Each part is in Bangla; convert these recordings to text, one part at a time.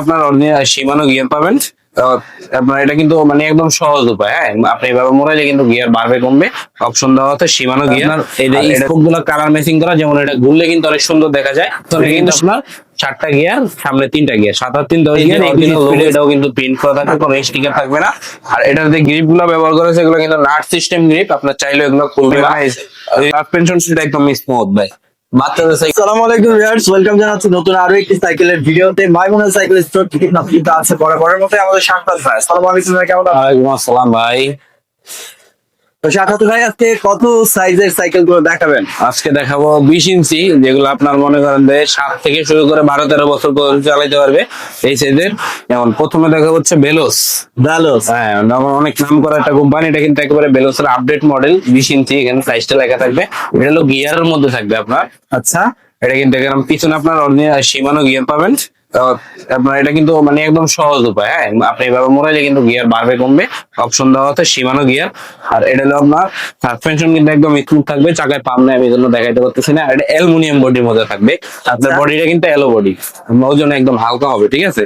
আপনার সীমানো গিয়ার পাবেন। আপনার এটা কিন্তু মানে একদম সহজ উপায় হ্যাঁ? আপনি এভাবে মোড়াইলে কিন্তু গিয়ার বাড়বে কমবে। অপশন দেওয়া হচ্ছে সীমানো গিয়ার এই যে স্পোকগুলো কালার ম্যাচিং করা যেমন এটা ঘুরলে কিন্তু অনেক সুন্দর দেখা যায়। তো এটা কিন্তু আপনার চারটা গিয়ার সামনে তিনটা গিয়ার সাত আর তিন দশ গিয়ার এটাও কিন্তু প্রিন্ট করা থাকবে কোনো স্টিকার থাকবে না। আর এটার যে গ্রিপগুলো ব্যবহার করেছে এগুলো কিন্তু নাট সিস্টেম গ্রিপ আপনার চাইলে এগুলো খুলবে না সাসপেনশন সেটা একদম স্মুথ ভাই। আলাইকুম ওয়েলকাম জানাচ্ছি নতুন আরও একটি সাইকেলের ভিডিওতে। মাইমুনা সাইকেল স্টোর থেকে আছে বরাবরের মতো আমাদের শান্তাল ভাই। আসসালামু আলাইকুম ভাই কেমন আছেন? ওয়ালাইকুম আসসালাম ভাই। শাখাত ভাই আজকে কত সাইজের সাইকেলগুলো দেখাবেন? আজকে দেখাবো বিশ ইঞ্চি যেগুলো আপনার মনে করেন যে সাত থেকে শুরু করে বারো তেরো বছর পর্যন্ত চালাইতে পারবে এই সাইজের। যেমন প্রথমে দেখা হচ্ছে বেলোস ভালো হ্যাঁ অনেক নাম করা একটা কোম্পানি এটা কিন্তু একেবারে বেলোসের আপডেট মডেল বিশ ইঞ্চি এখানে প্রাইসটা লেখা থাকবে। এটা হলো গিয়ারের মধ্যে থাকবে আপনার। আচ্ছা। এটা কিন্তু এখানে পিছনে আপনার সীমানো গিয়ার পাবেন। আপনার এটা কিন্তু মানে একদম সহজ উপায় হ্যাঁ? আপনি এভাবে মোড়াইলে কিন্তু গিয়ার বাড়বে কমবে অপশন দেওয়া হচ্ছে সীমানো গিয়ার আর এটা হলো আপনার সাসপেনশন কিন্তু একদম স্মুথ থাকবে চাকায় পাম নেই আমি জন্য দেখাইতে পারতেছি না। এটা অ্যালুমিনিয়াম বডির মধ্যে থাকবে। আপনার আচ্ছা। বডিটা কিন্তু অ্যালো বডি ওজন একদম হালকা হবে ঠিক আছে?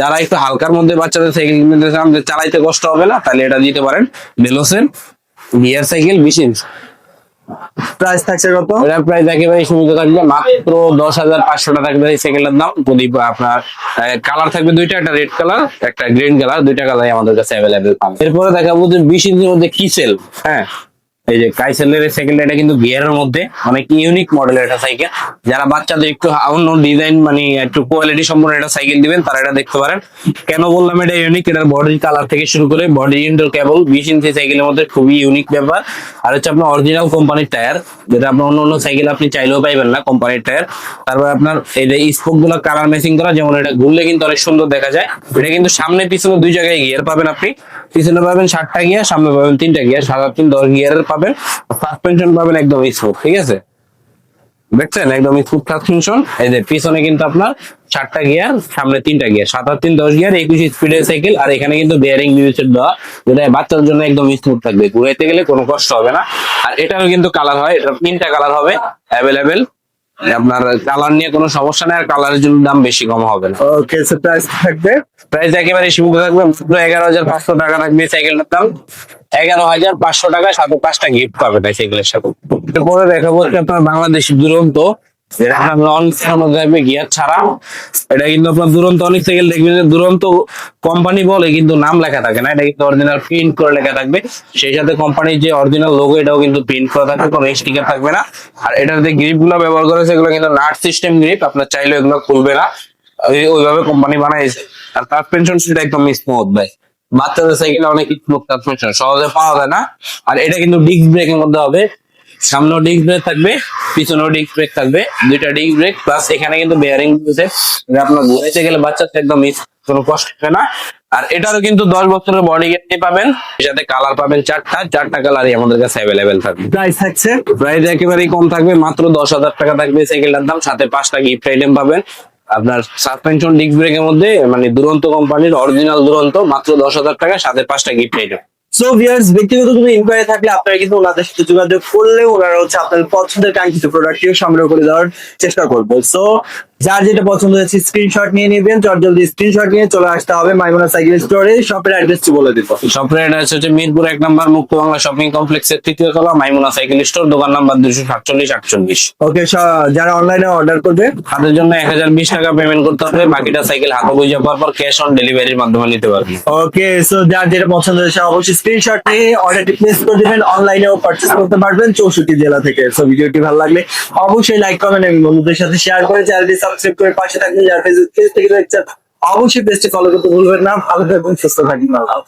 যারা একটু হালকার মধ্যে বাচ্চাদের সাইকেল কিনতে চান যে চালাইতে কষ্ট হবে না তাহলে এটা দিতে পারেন। বেলোসের গিয়ার সাইকেল বিশ ইঞ্চ প্রাইস থাকছে কত? এটা প্রাইস একেবারে সীমিত থাকবে, মাত্র দশ হাজার পাঁচশো টাকা থাকবে এই দাম। প্রদীপ, আপনার কালার থাকবে দুইটা, একটা রেড কালার একটা গ্রিন কালার দুইটা কালারই আমাদের কাছে অ্যাভেলেবেল পাবে এরপরে দেখাবো যে বিশ ইঞ্চির মধ্যে কিসেল হ্যাঁ এই যে কাইসেলের সাইকেলটা এটা কিন্তু গিয়ারের মধ্যে। অনেক ইউনিক মডেলের একটা সাইকেল যারা বাচ্চাদের একটু অন্য ডিজাইন মানে একটু কোয়ালিটি সম্পন্ন একটা সাইকেল দিবেন, তারা এটা দেখতে পারেন। কেন বললাম এটা ইউনিক এটার বডি কালার থেকে শুরু করে বডি ইন্ডোর কেবল বিশ ইঞ্চি সাইকেলের মধ্যে খুবই ইউনিক ব্যাপার। আর হচ্ছে আপনার অরিজিনাল কোম্পানির টায়ার যেটা আপনার অন্য অন্য সাইকেল আপনি চাইলেও পাইবেন না কোম্পানির টায়ার তারপর আপনার এই যে স্পোকগুলো কালার ম্যাচিং করা, যেমন এটা ঘুরলে কিন্তু অনেক সুন্দর দেখা যায়। এটা কিন্তু সামনে পিছনে দুই জায়গায় গিয়ার পাবেন আপনি। পিছনে পাবেন সাতটা গিয়ার সামনে পাবেন তিনটা গিয়ার সাত তিন, দশ গিয়ারের সাসপেনশন পাবেন একদম স্মুথ ঠিক আছে? দেখছেন? একদম স্মুথ সাসপেনশন এই যে পিছনে কিন্তু আপনার চারটা গিয়ার সামনে তিনটা গিয়ার সাত আর তিন দশ গিয়ার একুশ স্পিডের সাইকেল আর এখানে কিন্তু বেয়ারিং ডিভিশন দেওয়া যেটা বাচ্চার জন্য একদম স্মুথ থাকবে। ঘুরাইতে গেলে কোনো কষ্ট হবে না। আর এটারও কিন্তু কালার হয় এটা তিনটা কালার হবে অ্যাভেলেবেল আপনার কালার নিয়ে কোনো সমস্যা নেই আর কালারের জন্য দাম বেশি কম হবে না। ওকে প্রাইস থাকবে। প্রাইস একেবারে সীমিত থাকবে এগারো হাজার পাঁচশো টাকা থাকবে সাইকেলটার দাম। এগারো হাজার পাঁচশো টাকা সাথে পাঁচটা গিফট পাবেন সাইকেলের সাথে। এরপরে দেখাবো আপনার দুরন্ত। অনেক গিয়ার ছাড়া। এটা কিন্তু আপনার দুরন্ত অনেক দুরন্ত কোম্পানি বলে, কিন্তু নাম লেখা থাকে না। এটা কিন্তু অরিজিনাল প্রিন্ট করে লেখা থাকবে। সেই সাথে কোম্পানির যে অরিজিনাল লোগো এটাও কিন্তু প্রিন্ট করা থাকবে, কোনো স্টিকার থাকবে না। আর এটার যে গ্রিপগুলো ব্যবহার করেছে এগুলো কিন্তু নাট সিস্টেম গ্রিপ আপনার চাইলে এগুলো খুলবে না। ওইভাবে কোম্পানি বানাইছে আর সাসপেনশন সেটা একদম স্মুথ ভাই বাচ্চাদের সাইকেল অনেক স্মুথ সাসপেনশন সহজে পাওয়া যায় না। আর এটা কিন্তু ডিস্ক ব্রেকের মধ্যে হবে। সামনেও ডিস্ক ব্রেক থাকবে পিছনেও ডিস্ক ব্রেক থাকবে। দুইটা ডিস্ক ব্রেক প্লাস এখানে কিন্তু বেয়ারিং দিয়েছে। আপনার ঘুরাইতে গেলে বাচ্চাদের একদম কোনো কষ্ট হবে না। আর এটারও কিন্তু দশ বছরের বডি গ্যারান্টি পাবেন। সাথে কালার পাবেন চারটা চারটা কালারই আমাদের কাছে অ্যাভেলেবেল থাকবে। প্রাইস থাকছে। প্রাইস একেবারেই কম থাকবে মাত্র দশ হাজার টাকা থাকবে সাইকেলটার দাম। সাথে পাঁচটা গিফট আইটেম পাবেন। আপনার সাসপেনশন ডিস্ক ব্রেকের মধ্যে মানে দুরন্ত কোম্পানির অরিজিনাল দুরন্ত, মাত্র দশ হাজার টাকা, সাথে পাঁচটা গিফট আইটেম সো ভিউয়ার্স ব্যক্তিগত কোনো ইনকোয়ারি থাকলে আপনারা কিন্তু ওনাদের সাথে যোগাযোগ করলে ওনারা হচ্ছে আপনার পছন্দের কাঙ্ক্ষিত প্রোডাক্টটিও সংগ্রহ করে দেওয়ার চেষ্টা করব। সো যার যেটা পছন্দ হয়েছে স্ক্রিনশট নিয়ে নেবেন চট জলদি স্ক্রিনশট নিয়ে চলে আসতে হবে মাইমোনা সাইকেল স্টোরে শপের অ্যাড্রেসটি বলে দিব। শপের অ্যাড্রেস হচ্ছে মিরপুর এক নম্বর মুক্ত বাংলা শপিং কমপ্লেক্সের তৃতীয় তলা মাইমুনা সাইকেল স্টোর দোকান নাম্বার দুশো সাতচল্লিশ আটচল্লিশ। ওকে যারা অনলাইনে অর্ডার করবে তাদের জন্য এক হাজার বিশ টাকা পেমেন্ট করতে হবে বাকিটা সাইকেল হাতে বুঝে পাওয়ার পর ক্যাশ অন ডেলিভারির মাধ্যমে নিতে পারবেন। ওকে সো যার যেটা পছন্দ হয়েছে অবশ্যই স্ক্রিনশট নিয়ে অর্ডারটি প্লেস করে দিবেন অনলাইনেও পারচেস করতে পারবেন চৌষট্টি জেলা থেকে। সো ভিডিওটি ভালো লাগলে অবশ্যই লাইক কমেন্ট এবং বন্ধুদের সাথে শেয়ার করে চ্যানেলটি সাবস্ক্রাইব করে পাশে থাকবেন, যার ফেসবুক পেজ থেকে অবশ্যই পেজটি ফলো করতে ভুলবেন না। ভালো থাকবেন, সুস্থ থাকবেন, আল্লাহ